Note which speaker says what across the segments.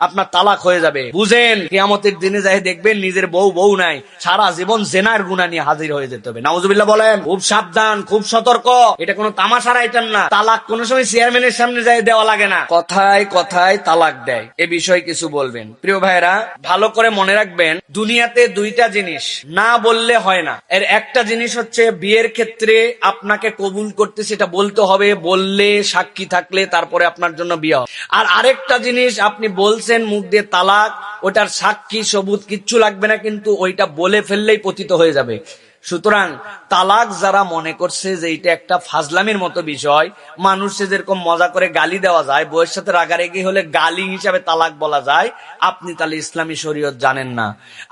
Speaker 1: আপনার তালাক হয়ে যাবে। বুঝেন? কিয়ামতের দিনে যাই দেখবেন নিজের বউ বউ নাই। সারা জীবন জেনার গুণা নিয়ে হাজির হয়ে যেতে হবে। নাউজুবিল্লাহ বলেন, খুব সাবধান, খুব সতর্ক। এটা কোনো তামাশার আইটেম না। তালাক কোনো সময় চেয়ারম্যানের সামনে যাই দেওয়া লাগে না। কথায় কথায় তালাক দেয়। এ বিষয়ে কিছু বলবেন। প্রিয় ভাইরা ভালো করে মনে রাখবেন, দুনিয়াতে দুইটা জিনিস না বললে হয় না। এর একটা জিনিস হচ্ছে বিয়ের ক্ষেত্রে আপনাকে কবুল করতে সেটা বলতে হবে, বললে সাক্ষী থাকলে তারপরে আপনার জন্য বিয়ে হবে। আর আরেকটা জিনিস আপনি বলছেন মুখ দিয়ে তালাক, ওটার সাক্ষী, সবুজ কিচ্ছু লাগবে না, কিন্তু ওইটা বলে ফেললেই পতিত হয়ে যাবে। সুতরাং তালাক যারা মনে করছে যে এটা একটা ফাজলামির মতো বিষয়, মানুষে যেরকম মজা করে গালি দেওয়া যায়, বইয়ের সাথে রাগারেগি হলে গালি হিসাবে তালাক বলা যায়, আপনি তাহলে ইসলামী শরীয়ত জানেন না।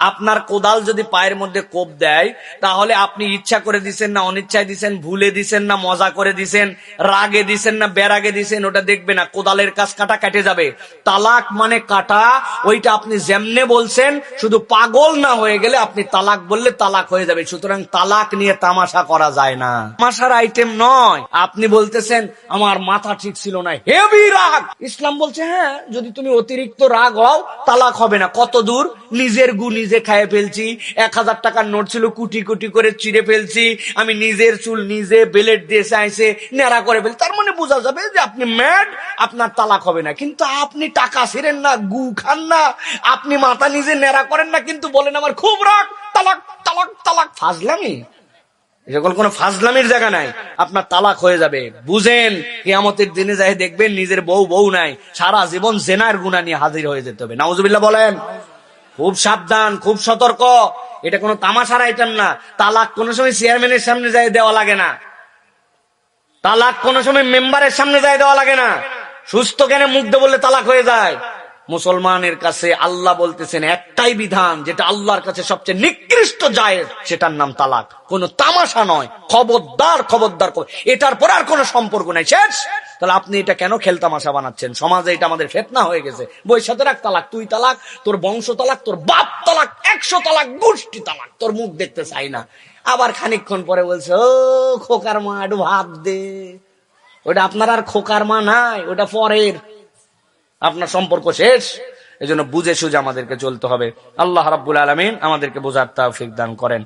Speaker 1: আপনার কোদাল যদি পায়ের মধ্যে কোপ দেয়, তাহলে আপনি ইচ্ছা করে দিছেন না, অনিচ্ছায় দিছেন, ভুলে দিছেন না, মজা করে দিছেন, রাগে দিছেন না, বেরাগে দিছেন, ওটা দেখবে না, কোদালের কাজ কাটা কেটে যাবে। তালাক মানে কাটা, ওইটা আপনি যেমনে বলছেন, শুধু পাগল না হয়ে গেলে আপনি তালাক বললে তালাক হয়ে যাবে। সুতরাং তালাক নিয়ে তামাশা করা যায় না। তামাশার আইটেম নয়। আপনি বলতেছেন, আমার মাথা ঠিক ছিল না। হেভি রাগ। ইসলাম বলছে হ্যাঁ যদি তুমি অতিরিক্ত রাগ হও, তালাক হবে না। কত দূর? নিজের গু নিজে খাইয়ে ফেলছি। এক হাজার টাকার নোট ছিল, কুটি কুটি করে চিড়ে ফেলছি। আমি নিজের চুল নিজে বেলেট দিয়ে চাইছে, নেড়া করে ফেলছি। তার মানে বোঝা যাবে যে আপনি ম্যাড আপনার তালাক হবে না। কিন্তু আপনি টাকা ছিলেন না, গু খান না। আপনি মাথা নিজে নেড়া করেন না, কিন্তু বলেন আমার খুব রাগ। ফাজলামি? এরকম কোনো ফাজলামির জায়গা নাই। আপনার তালাক হয়ে যাবে। বুঝেন, কিয়ামতের দিনে যাই দেখবেন নিজের বউ বউ নাই। সারা জীবন জেনার গুণা নিয়ে হাজির হয়ে যেতে হবে। নাউজুবিল্লাহ বলেন, খুব সাবধান, খুব সতর্ক। এটা কোনো তামাশার আইটেম না। তালাক কোনো সময় চেয়ারম্যানের সামনে যাই দেওয়া লাগে না। তালাক কোনো সময় মেম্বারের সামনে যাই দেওয়া লাগে না। সুস্থ জ্ঞানে মুগ্ধ বললে তালাক হয়ে যায়। মুসলমানের কাছে আল্লাহ বলতেছেন, একটাই বিধান যেটা আল্লাহর কাছে সবচেয়ে নিকৃষ্ট যায় সেটার নাম তালাক। কোন তামাশা নয়, খবরদার খবরদার খবর- এটার পর আর কোনো সম্পর্ক নাই। শেষ! তাহলে আপনি এটা কেন খেলতামাশা বানাচ্ছেন? সমাজে এটা আমাদের ফেতনা হয়ে গেছে। বই সাথে রাখ তালাক, তুই তালাক, তোর বংশ তালাক, তোর বাপ তালাক, একশো তালাক, গোষ্ঠী তালাক। তোর মুখ দেখতে চাই না। আবার খানিকক্ষণ পরে বলছে, ও, খোকার মা, একটু ভাত দে। ওটা আপনার আর খোকার মা নাই ওটা পরের। আপনার সম্পর্ক শেষ। এজন্য বুঝে সুঝে আমাদেরকে চলতে হবে। আল্লাহ রাব্বুল আলমিন আমাদেরকে বোঝার তৌফিক দান করেন।